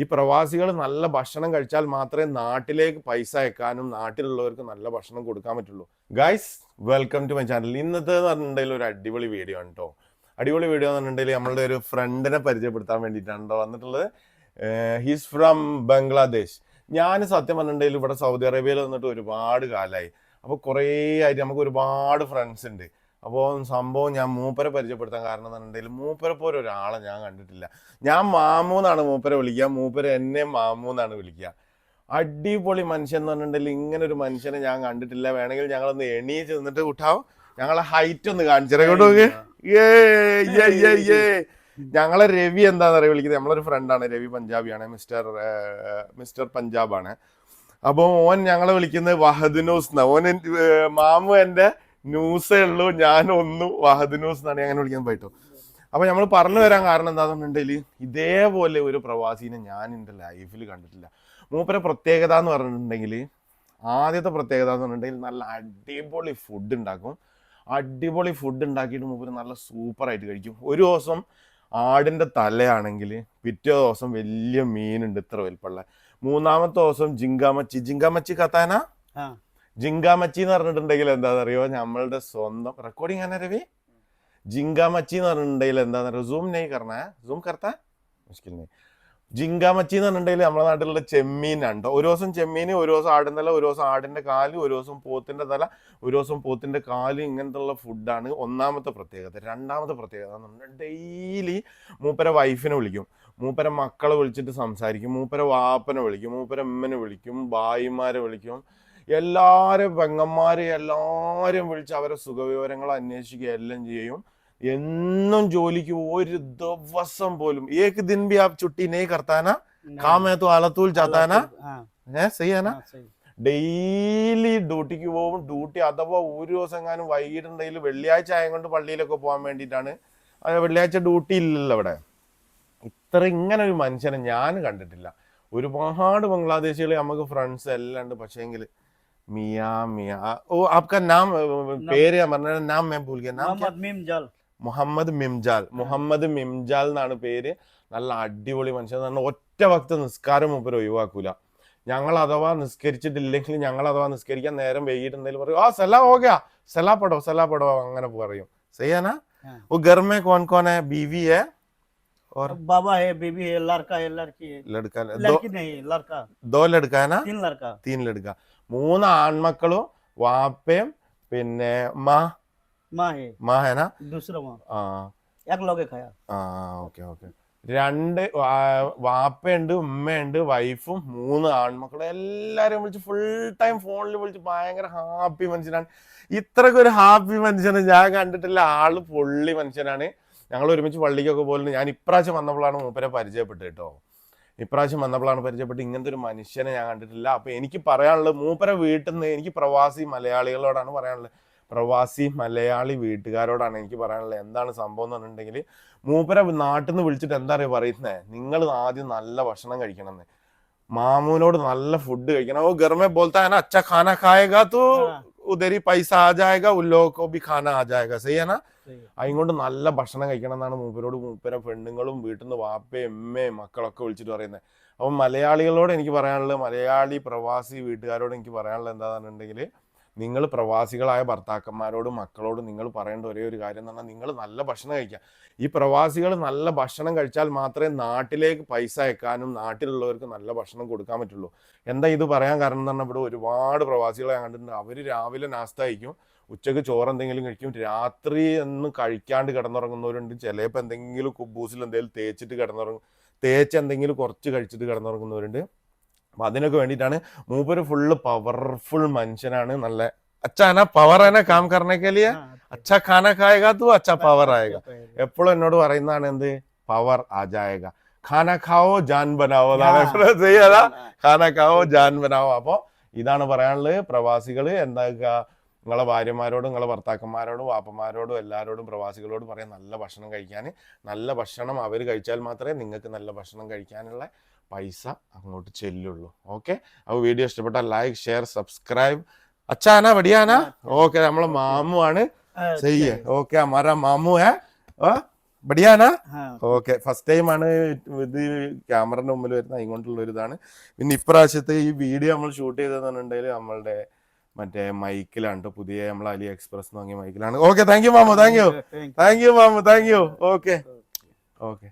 ഈ പ്രവാസികൾ നല്ല ഭക്ഷണം കഴിച്ചാൽ മാത്രമേ നാട്ടിലേക്ക് പൈസ അയക്കാനും നാട്ടിലുള്ളവർക്ക് നല്ല ഭക്ഷണം കൊടുക്കാൻ പറ്റുള്ളൂ. Guys welcome to my channel ഇന്നത്തെ എന്ന് പറഞ്ഞിട്ടുണ്ടെങ്കിൽ ഒരു അടിപൊളി വീഡിയോ ആണ് കേട്ടോ അടിപൊളി വീഡിയോ എന്ന് പറഞ്ഞിട്ടുണ്ടെങ്കിൽ നമ്മളുടെ ഒരു ഫ്രണ്ടിനെ പരിചയപ്പെടുത്താൻ വേണ്ടിയിട്ടാണ് വന്നിട്ടുള്ളത്. ഹീസ് ഫ്രം ബംഗ്ലാദേശ് ഞാൻ സത്യം പറഞ്ഞിട്ടുണ്ടെങ്കിൽ ഇവിടെ സൗദി അറേബ്യയിൽ വന്നിട്ട് ഒരുപാട് കാലമായി അപ്പോൾ കുറേ ആയിട്ട് നമുക്ക് ഒരുപാട് ഫ്രണ്ട്സ് ഉണ്ട്. അപ്പോൾ സംഭവം ഞാൻ മൂപ്പരെ പരിചയപ്പെടുത്താൻ കാരണം എന്നുണ്ടെങ്കിൽ മൂപ്പരെ പോലെ ഒരാളെ ഞാൻ കണ്ടിട്ടില്ല. ഞാൻ മാമു എന്നാണ് മൂപ്പരെ വിളിക്കുക. മൂപ്പര് എന്നെ മാമു എന്നാണ് വിളിക്കുക. അടിപൊളി മനുഷ്യൻ എന്ന് പറഞ്ഞിട്ടുണ്ടെങ്കിൽ ഇങ്ങനെ ഒരു മനുഷ്യനെ ഞാൻ കണ്ടിട്ടില്ല. വേണമെങ്കിൽ ഞങ്ങളൊന്ന് എണീച്ച് നിന്നിട്ട് കൂട്ടാവും? ഞങ്ങളെ ഹൈറ്റ് ഒന്ന് കാണിച്ചിട്ട് ഏ. ഞങ്ങളെ രവി എന്താണെന്ന് അറിയാം വിളിക്കുന്നത്? നമ്മളൊരു ഫ്രണ്ടാണ് രവി പഞ്ചാബിയാണ്. മിസ്റ്റർ മിസ്റ്റർ പഞ്ചാബാണ്. അപ്പോൾ ഓൻ ഞങ്ങളെ വിളിക്കുന്നത് വഹദിനോസ് എന്നാ. ഓൻ മാമു എന്റെ ന്യൂസേ ഉള്ളൂ. ഞാൻ ഒന്നും വഹദ് ന്യൂസ് എന്നാണ് അങ്ങനെ വിളിക്കാൻ പോയിട്ടോ. അപ്പൊ നമ്മൾ പറഞ്ഞു വരാൻ കാരണം എന്താണെന്നുണ്ടെങ്കിൽ ഇതേപോലെ ഒരു പ്രവാസീനെ ഞാൻ എന്റെ ലൈഫിൽ കണ്ടിട്ടില്ല. മൂപ്പരെ പ്രത്യേകത എന്ന് പറഞ്ഞിട്ടുണ്ടെങ്കിൽ ആദ്യത്തെ പ്രത്യേകത എന്ന് പറഞ്ഞിട്ടുണ്ടെങ്കിൽ നല്ല അടിപൊളി ഫുഡ് ഉണ്ടാക്കും. അടിപൊളി ഫുഡ് ഉണ്ടാക്കിയിട്ട് മൂപ്പര് നല്ല സൂപ്പറായിട്ട് കഴിക്കും. ഒരു ദിവസം ആടിന്റെ തലയാണെങ്കിൽ പിറ്റേ ദിവസം വലിയ മീനുണ്ട് ഇത്ര വലിപ്പമുള്ള. മൂന്നാമത്തെ ദിവസം ജിങ്കാമച്ചി. ജിങ്കാമച്ചി കത്താന? ജിങ്കാമച്ചി എന്ന് പറഞ്ഞിട്ടുണ്ടെങ്കിൽ എന്താണെന്നറിയോ? നമ്മളുടെ സ്വന്തം റെക്കോർഡിംഗ് ആണ് രവി. ജിങ്കാമച്ചി എന്ന് പറഞ്ഞിട്ടുണ്ടെങ്കിൽ എന്താണെന്നറിയോ? സൂം നെയ് സൂം ജിങ്കാമച്ചി എന്ന് പറഞ്ഞിട്ടുണ്ടെങ്കിൽ നമ്മുടെ നാട്ടിലുള്ള ചെമ്മീനാണ് ട്ടോ. ഒരു ദിവസം ചെമ്മീൻ ഒരു ദിവസം ആടിന്റെ തല ഒരു ദിവസം ആടിന്റെ കാൽ ഒരു ദിവസം പോത്തിന്റെ തല ഒരു ദിവസം പോത്തിന്റെ കാൽ ഇങ്ങനത്തെ ഉള്ള ഫുഡാണ് ഒന്നാമത്തെ പ്രത്യേകത. രണ്ടാമത്തെ പ്രത്യേകത പറഞ്ഞാൽ ഡെയിലി മൂപ്പര വൈഫിനെ വിളിക്കും. മൂപ്പര മക്കളെ വിളിച്ചിട്ട് സംസാരിക്കും. മൂപ്പര വാപ്പനെ വിളിക്കും. മൂപ്പര അമ്മനെ വിളിക്കും. ഭായിമാരെ വിളിക്കും. എല്ലാവരും പെങ്ങന്മാരെ എല്ലാവരും വിളിച്ച് അവരെ സുഖവിവരങ്ങൾ അന്വേഷിക്കുക എല്ലാം ചെയ്യും. എന്നും ജോലിക്ക് ഒരു ദിവസം പോലും. ഏക് ദിൻ ബി ആപ് ചുട്ടി നെയ് കർത്താന കാമേത്തു അലത്തൂൽ ചാത്താന. ഏ ചെയ്യാന? ഡെയിലി ഡ്യൂട്ടിക്ക് പോകും. ഡ്യൂട്ടി അഥവാ ഒരു ദിവസം എങ്ങാനും വൈകിട്ടുണ്ടെങ്കിൽ വെള്ളിയാഴ്ച ആയം കൊണ്ട് പള്ളിയിലൊക്കെ പോകാൻ വേണ്ടിയിട്ടാണ്. വെള്ളിയാഴ്ച ഡ്യൂട്ടി ഇല്ലല്ലോ അവിടെ. ഇത്ര ഇങ്ങനെ ഒരു മനുഷ്യനെ ഞാൻ കണ്ടിട്ടില്ല. ഒരുപാട് ബംഗ്ലാദേശികൾ നമുക്ക് ഫ്രണ്ട്സ് എല്ലാം ഉണ്ട്. പക്ഷേങ്കിൽ മിയാ മിയാ ആ, ഓ ആപ്കാ നാം പേര് ഞാൻ പറഞ്ഞ നാം ഞാൻ ഭൂൽ ഗയ നാം ക്യാ? मोहम्मद मीम जल മുഹമ്മദ് മിംജാൽ മുഹമ്മദ് മിംജാൽ എന്നാണ് പേര് നല്ല അടിപൊളി മനുഷ്യൻ എന്ന് പറഞ്ഞാൽ ഒറ്റ ഭക്ത നിസ്കാരം മൂപ്പര് ഒഴിവാക്കൂല ഞങ്ങൾ അഥവാ നിസ്കരിച്ചിട്ടില്ലെങ്കിൽ ഞങ്ങൾ അഥവാ നിസ്കരിക്കാൻ നേരം വൈകിട്ടുണ്ടെങ്കിൽ പറയും ആ സലാ ഹോഗയാ സലാ പടോ സലാ പടോ അങ്ങനെ പറയും സയ്യാനാ हाँ। वो घर में कौन कौन है बीवी है और बाबा है बीबी है लड़का है लड़की है लड़का दो लड़की नहीं लड़का दो लड़का है ना तीन लड़का തീൻ ലടുക്ക മൂന്ന് ആൺമക്കളും വാപ്പയും പിന്നെ മാ माँ है മാ ഹേന दूसरा माँ ആ एक लोगे खाया ആ ഓക്കെ ഓക്കെ രണ്ട് വാ- വാപ്പയുണ്ട് ഉമ്മയുണ്ട് വൈഫും മൂന്ന് ആൺമക്കളും എല്ലാരും വിളിച്ച് ഫുൾ ടൈം ഫോണിൽ വിളിച്ച് ഭയങ്കര ഹാപ്പി മനുഷ്യനാണ് ഇത്രക്ക് ഒരു ഹാപ്പി മനുഷ്യനെ ഞാൻ കണ്ടിട്ടില്ല ആള് പൊള്ളി മനുഷ്യനാണ് ഞങ്ങൾ ഒരുമിച്ച് പള്ളിക്കൊക്കെ പോലും ഞാൻ ഇപ്രാവശ്യം വന്നപ്പോഴാണ് മൂപ്പരെ പരിചയപ്പെട്ട് കേട്ടോ. ഇപ്രാവശ്യം വന്നപ്പോഴാണ് പരിചയപ്പെട്ട് ഇങ്ങനത്തെ ഒരു മനുഷ്യനെ ഞാൻ കണ്ടിട്ടില്ല. അപ്പോൾ എനിക്ക് പറയാനുള്ളത് മൂപ്പരെ വീട്ടിൽ നിന്ന് എനിക്ക് പ്രവാസി മലയാളികളോടാണ് പറയാനുള്ളത്. പ്രവാസി മലയാളി വീട്ടുകാരോടാണ് എനിക്ക് പറയാനുള്ളത്. എന്താണ് സംഭവം എന്ന് പറഞ്ഞിട്ടുണ്ടെങ്കിൽ മൂപ്പരെ നാട്ടിൽ നിന്ന് വിളിച്ചിട്ട് എന്താ പറയുക പറയുന്നത് നിങ്ങൾ ആദ്യം നല്ല ഭക്ഷണം കഴിക്കണമെന്ന്. മാമൂനോട് നല്ല ഫുഡ് കഴിക്കണം. ഓ ഗർമെ പോലത്തെ അച്ഛ ഖാന ഖായകാ ഉദരി പൈസ ആ ജായക ഉല്ലോക്കോ ബി ഖാന ആ ജായക സഹിയാന നല്ല ഭക്ഷണം കഴിക്കണം എന്നാണ് മൂപ്പരോട് മൂപ്പര പെണ്ണുങ്ങളും വീട്ടിൽ നിന്ന് വാപ്പയും എമ്മയും മക്കളൊക്കെ വിളിച്ചിട്ട് പറയുന്നത്. അപ്പം മലയാളികളോട് എനിക്ക് പറയാനുള്ളത് മലയാളി പ്രവാസി വീട്ടുകാരോട് എനിക്ക് പറയാനുള്ളത് എന്താണെന്നുണ്ടെങ്കിൽ നിങ്ങൾ പ്രവാസികളായ ഭർത്താക്കന്മാരോടും മക്കളോടും നിങ്ങൾ പറയേണ്ട ഒരേ ഒരു കാര്യം എന്ന് പറഞ്ഞാൽ നിങ്ങൾ നല്ല ഭക്ഷണം കഴിക്കുക. ഈ പ്രവാസികൾ നല്ല ഭക്ഷണം കഴിച്ചാൽ മാത്രമേ നാട്ടിലേക്ക് പൈസ അയക്കാനും നാട്ടിലുള്ളവർക്ക് നല്ല ഭക്ഷണം കൊടുക്കാൻ പറ്റുള്ളൂ. എന്താ ഇത് പറയാൻ കാരണം എന്ന് പറഞ്ഞാൽ ഇവിടെ ഒരുപാട് പ്രവാസികളെ കണ്ടിട്ടുണ്ട്. അവർ രാവിലെ നാസ്ത കഴിക്കും ഉച്ചയ്ക്ക് ചോറ് എന്തെങ്കിലും കഴിക്കും രാത്രി ഒന്നും കഴിക്കാണ്ട് കിടന്നുറങ്ങുന്നവരുണ്ട്. ചിലപ്പോൾ എന്തെങ്കിലും കുബൂസിൽ എന്തെങ്കിലും തേച്ചിട്ട് കിടന്നുറങ്ങും തേച്ച് എന്തെങ്കിലും കുറച്ച് കഴിച്ചിട്ട് കിടന്നുറങ്ങുന്നവരുണ്ട്. അപ്പൊ അതിനൊക്കെ വേണ്ടിയിട്ടാണ് മൂപ്പര് ഫുള്ള് പവർഫുൾ മനുഷ്യനാണ്. നല്ല അച്ഛന പവർ തന്നെ കാം കറനൊക്കെ അച്ഛ ഖാന കായക അച്ഛ പവർ ആയക. എപ്പോഴും എന്നോട് പറയുന്നതാണ് എന്ത്? പവർ ആജായക. ഖാന ഖാവോ ജാൻ ബനാവോ ചെയ്യാതാ ഖാന ഖാവോ ജാൻ ബനാവോ. അപ്പോ ഇതാണ് പറയാനുള്ളത് പ്രവാസികൾ എന്താക്കുക? നിങ്ങളെ ഭാര്യമാരോടും നിങ്ങളെ ഭർത്താക്കന്മാരോടും വാപ്പന്മാരോടും എല്ലാവരോടും പ്രവാസികളോടും പറയാം നല്ല ഭക്ഷണം കഴിക്കാൻ നല്ല ഭക്ഷണം അവർ കഴിച്ചാൽ മാത്രമേ നിങ്ങൾക്ക് നല്ല ഭക്ഷണം കഴിക്കാനുള്ള പൈസ അങ്ങോട്ട് ചെല്ലുള്ളൂ. ഓക്കെ? അപ്പോൾ വീഡിയോ ഇഷ്ടപ്പെട്ടാൽ ലൈക്ക് ഷെയർ സബ്സ്ക്രൈബ്. അച്ഛാന വടിയാന? ഓക്കെ നമ്മളെ മാമു ആണ് ചെയ്യേ. ഓക്കെ അമ്മാര മാമു ഏ? ബടിയാന ഓക്കെ ഫസ്റ്റ് ടൈം ആണ് ഇത് ക്യാമറന്റെ മുമ്പിൽ വരുന്ന അതുകൊണ്ടുള്ള ഒരു ഇതാണ് പിന്നെ ഇപ്രാവശ്യത്തെ ഈ വീഡിയോ നമ്മൾ ഷൂട്ട് ചെയ്തതെന്നുണ്ടെങ്കിൽ നമ്മളുടെ മറ്റേ മൈക്കിലാണ്. പുതിയ നമ്മൾ അലി എക്സ്പ്രസ് വാങ്ങിയ മൈക്കിലാണ് ഓക്കെ താങ്ക് യു മാമു. Thank you thank you മാമു. Thank you okay okay